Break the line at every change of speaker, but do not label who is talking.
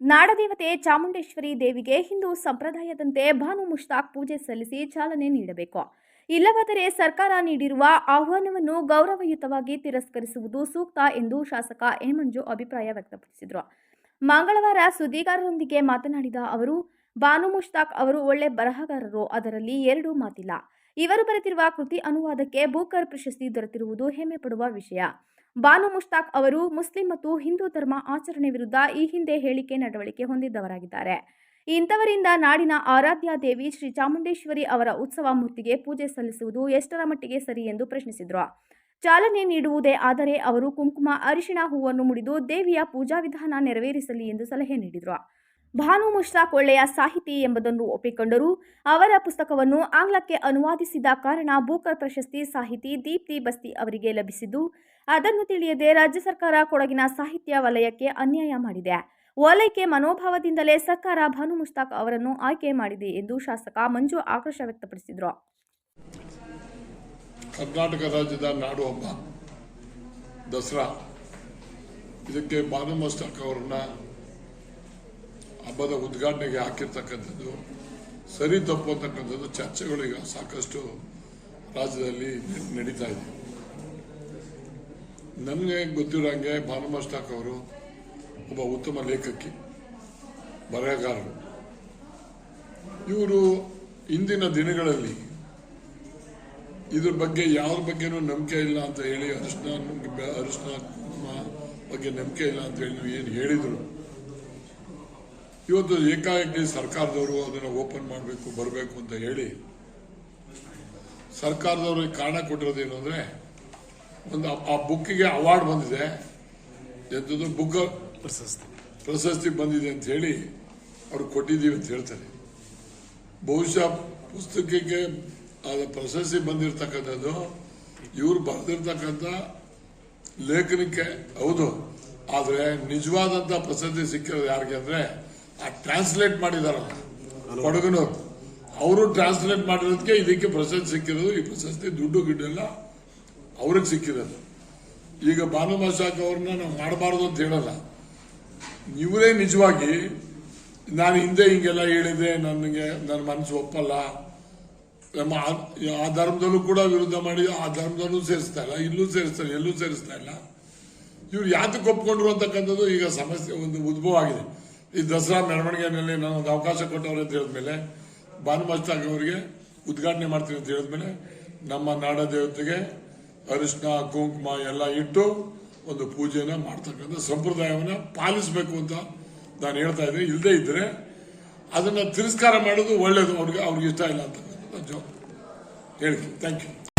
ನಾಡದೇವತೆ ಚಾಮುಂಡೇಶ್ವರಿ ದೇವಿಗೆ ಹಿಂದೂ ಸಂಪ್ರದಾಯದಂತೆ ಭಾನು ಮುಷ್ತಾಕ್ ಪೂಜೆ ಸಲ್ಲಿಸಿ ಚಾಲನೆ ನೀಡಬೇಕು. ಇಲ್ಲವಾದರೆ ಸರ್ಕಾರ ನೀಡಿರುವ ಆಹ್ವಾನವನ್ನು ಗೌರವಯುತವಾಗಿ ತಿರಸ್ಕರಿಸುವುದು ಸೂಕ್ತ ಎಂದು ಶಾಸಕ ಹೇಮಂಜು ಅಭಿಪ್ರಾಯ ವ್ಯಕ್ತಪಡಿಸಿದರು. ಮಂಗಳವಾರ ಸುದ್ದಿಗಾರರೊಂದಿಗೆ ಮಾತನಾಡಿದ ಅವರು ಬಾನು ಮುಷ್ತಾಕ್ ಅವರು ಒಳ್ಳೆ ಬರಹಗಾರರು, ಅದರಲ್ಲಿ ಎರಡು ಮಾತಿಲ್ಲ. ಇವರು ಬರೆದಿರುವ ಕೃತಿ ಅನುವಾದಕ್ಕೆ ಬೂಕರ್ ಪ್ರಶಸ್ತಿ ದೊರೆತಿರುವುದು ಹೆಮ್ಮೆ ಪಡುವ ವಿಷಯ. ಬಾನು ಮುಷ್ತಾಕ್ ಅವರು ಮುಸ್ಲಿಂ ಮತ್ತು ಹಿಂದೂ ಧರ್ಮ ಆಚರಣೆ ವಿರುದ್ಧ ಈ ಹಿಂದೆ ಹೇಳಿಕೆ ನಡವಳಿಕೆ ಹೊಂದಿದ್ದವರಾಗಿದ್ದಾರೆ ಇಂಥವರಿಂದ ನಾಡಿನ ಆರಾಧ್ಯ ದೇವಿ ಶ್ರೀ ಚಾಮುಂಡೇಶ್ವರಿ ಅವರ ಉತ್ಸವ ಮೂರ್ತಿಗೆ ಪೂಜೆ ಸಲ್ಲಿಸುವುದು ಎಷ್ಟರ ಮಟ್ಟಿಗೆ ಸರಿ ಎಂದು ಪ್ರಶ್ನಿಸಿದರು. ಚಾಲನೆ ನೀಡುವುದೇ ಆದರೆ ಅವರು ಕುಂಕುಮ ಅರಿಶಿಣ ಹೂವನ್ನು ಮುಡಿದು ದೇವಿಯ ಪೂಜಾ ವಿಧಾನ ನೆರವೇರಿಸಲಿ ಎಂದು ಸಲಹೆ ನೀಡಿದರು. ಭಾನು ಮುಷ್ತಾಕ್ ಒಳ್ಳೆಯ ಸಾಹಿತಿ ಎಂಬುದನ್ನು ಒಪ್ಪಿಕೊಂಡರು. ಅವರ ಪುಸ್ತಕವನ್ನು ಆಂಗ್ಲಕ್ಕೆ ಅನುವಾದಿಸಿದ ಕಾರಣ ಬೂಕರ್ ಪ್ರಶಸ್ತಿ ಸಾಹಿತಿ ದೀಪ್ತಿ ಬಸ್ತಿ ಅವರಿಗೆ ಲಭಿಸಿದ್ದು ಅದನ್ನು ತಿಳಿಯದೆ ರಾಜ್ಯ ಸರ್ಕಾರ ಕೊಡಗಿನ ಸಾಹಿತ್ಯ ವಲಯಕ್ಕೆ ಅನ್ಯಾಯ ಮಾಡಿದೆ. ಓಲೈಕೆ ಮನೋಭಾವದಿಂದಲೇ ಸರ್ಕಾರ ಭಾನು ಮುಷ್ತಾಕ್ ಅವರನ್ನು ಆಯ್ಕೆ ಮಾಡಿದೆ ಎಂದು ಶಾಸಕ ಮಂಜು ಆಕ್ರೋಶ ವ್ಯಕ್ತಪಡಿಸಿದರು.
ಕರ್ನಾಟಕ ರಾಜ್ಯದ ನಾಡು ಹಬ್ಬ, ದಸರಾ, ಇದಕ್ಕೆ ಭಾನು ಮುಸ್ತಾಕ್ ಅವರನ್ನ ಹಬ್ಬದ ಉದ್ಘಾಟನೆಗೆ ಹಾಕಿರ್ತಕ್ಕಂಥದ್ದು, ಸರಿ ತಪ್ಪು ಅಂತಕ್ಕಂಥದ್ದು ಚರ್ಚೆಗಳು ಸಾಕಷ್ಟು ರಾಜ್ಯದಲ್ಲಿ ನಡೀತಾ ಇದೆ. ನನಗೆ ಗೊತ್ತಿರೋಂಗೆ ಭಾನು ಮಸ್ತಾಕ್ ಅವರು ಒಬ್ಬ ಉತ್ತಮ ಲೇಖಕಿ, ಬರಹಗಾರರು. ಇವರು ಇಂದಿನ ದಿನಗಳಲ್ಲಿ ಇದ್ರ ಬಗ್ಗೆ ಯಾವ್ದ್ರ ಬಗ್ಗೆನೂ ನಂಬಿಕೆ ಇಲ್ಲ ಅಂತ ಹೇಳಿ ಅರಿಶಿನ ಅರಿಶಿನ ಬಗ್ಗೆ ನಂಬಿಕೆ ಇಲ್ಲ ಅಂತ ಹೇಳಿ ಏನು ಹೇಳಿದ್ರು. ಇವತ್ತು ಏಕಾಏಕಿ ಸರ್ಕಾರದವರು ಅದನ್ನು ಓಪನ್ ಮಾಡಬೇಕು, ಬರಬೇಕು ಅಂತ ಹೇಳಿ ಸರ್ಕಾರದವ್ರಿಗೆ ಕಾರಣ ಕೊಟ್ಟಿರೋದೇನು ಅಂದ್ರೆ ಒಂದು ಆ- ಬುಕ್ಕಿಗೆ ಅವಾರ್ಡ್ ಬಂದಿದೆ. ಎಂಥದ್ದು ಬುಕ್
ಪ್ರಶಸ್ತಿ.
ಪ್ರಶಸ್ತಿ ಬಂದಿದೆ ಅಂತ ಹೇಳಿ ಅವ್ರು ಕೊಟ್ಟಿದ್ದೀವಿ ಅಂತ ಹೇಳ್ತಾರೆ. ಬಹುಶಃ ಪುಸ್ತಕಕ್ಕೆ ಆದ ಪ್ರಶಸ್ತಿ ಬಂದಿರತಕ್ಕಂಥದ್ದು ಇವರು ಬರೆದಿರ್ತಕ್ಕಂಥ ಲೇಖನಕ್ಕೆ ಹೌದು. ಆದರೆ ನಿಜವಾದಂಥ ಪ್ರಶಸ್ತಿ ಸಿಕ್ಕಿರೋದು ಯಾರಿಗೆ ಅಂದರೆ ಆ ಟ್ರಾನ್ಸ್ಲೇಟ್ ಮಾಡಿದಾರಲ್ಲ ಕೊಡಗನವ್ರು. ಅವರು ಟ್ರಾನ್ಸ್ಲೇಟ್ ಮಾಡಿರೋದಕ್ಕೆ ಇದಕ್ಕೆ ಪ್ರಶಸ್ತಿ ಸಿಕ್ಕಿರೋದು ಈ ಪ್ರಶಸ್ತಿ ದುಡ್ಡು ಗಿಡ್ಡೆಲ್ಲ ಅವ್ರಿಗೆ ಸಿಕ್ಕಿರೋದು. ಈಗ ಭಾನು ಮಸಾಕ್ ಅವ್ರನ್ನ ನಾವು ಮಾಡಬಾರ್ದು ಅಂತ ಹೇಳಲ್ಲ. ಇವರೇ ನಿಜವಾಗಿ ನಾನು ಹಿಂದೆ ಹಿಂಗೆಲ್ಲ ಹೇಳಿದೆ, ನನಗೆ ನನ್ನ ಮನಸ್ಸು ಒಪ್ಪಲ್ಲ. ನಮ್ಮ ಆ- ಧರ್ಮದಲ್ಲೂ ಕೂಡ ವಿರುದ್ಧ ಮಾಡಿ ಆ ಧರ್ಮದಲ್ಲೂ ಸೇರಿಸ್ತಾ ಇಲ್ಲ, ಇಲ್ಲೂ ಸೇರಿಸ್ತಾರೆ ಎಲ್ಲೂ ಸೇರಿಸ್ತಾ ಇಲ್ಲ. ಇವ್ರು ಯಾತಕ್ಕೆ ಒಪ್ಕೊಂಡ್ರು ಅಂತಕ್ಕಂಥದ್ದು ಈಗ ಸಮಸ್ಯೆ, ಒಂದು ಉದ್ಭವ ಆಗಿದೆ. ಈ ದಸರಾ ಮೆರವಣಿಗೆಯಲ್ಲಿ ನಾನು ಒಂದು ಅವಕಾಶ ಕೊಟ್ಟವ್ರೆ ಅಂತ ಹೇಳಿದ್ಮೇಲೆ, ಭಾನು ಮಸ್ತಾಕ್ ಅವರಿಗೆ ಉದ್ಘಾಟನೆ ಮಾಡ್ತೀನಿ ಅಂತ ಹೇಳಿದ್ಮೇಲೆ, ನಮ್ಮ ನಾಡ ದೇವತೆಗೆ ಅರಿಶಿನ, ಕುಂಕುಮ ಎಲ್ಲ ಇಟ್ಟು ಒಂದು ಪೂಜೆನ ಮಾಡ್ತಕ್ಕಂಥ ಸಂಪ್ರದಾಯವನ್ನ ಪಾಲಿಸಬೇಕು ಅಂತ ನಾನು ಹೇಳ್ತಾ ಇದ್ದೀನಿ. ಇಲ್ಲದೇ ಇದ್ರೆ ಅದನ್ನ ತಿರಸ್ಕಾರ ಮಾಡೋದು ಒಳ್ಳೆಯದು ಅವ್ರಿಗೆ ಅವ್ರಿಗೆ ಇಷ್ಟ ಇಲ್ಲ ಅಂತ ಹೇಳಿ ಥ್ಯಾಂಕ್ ಯು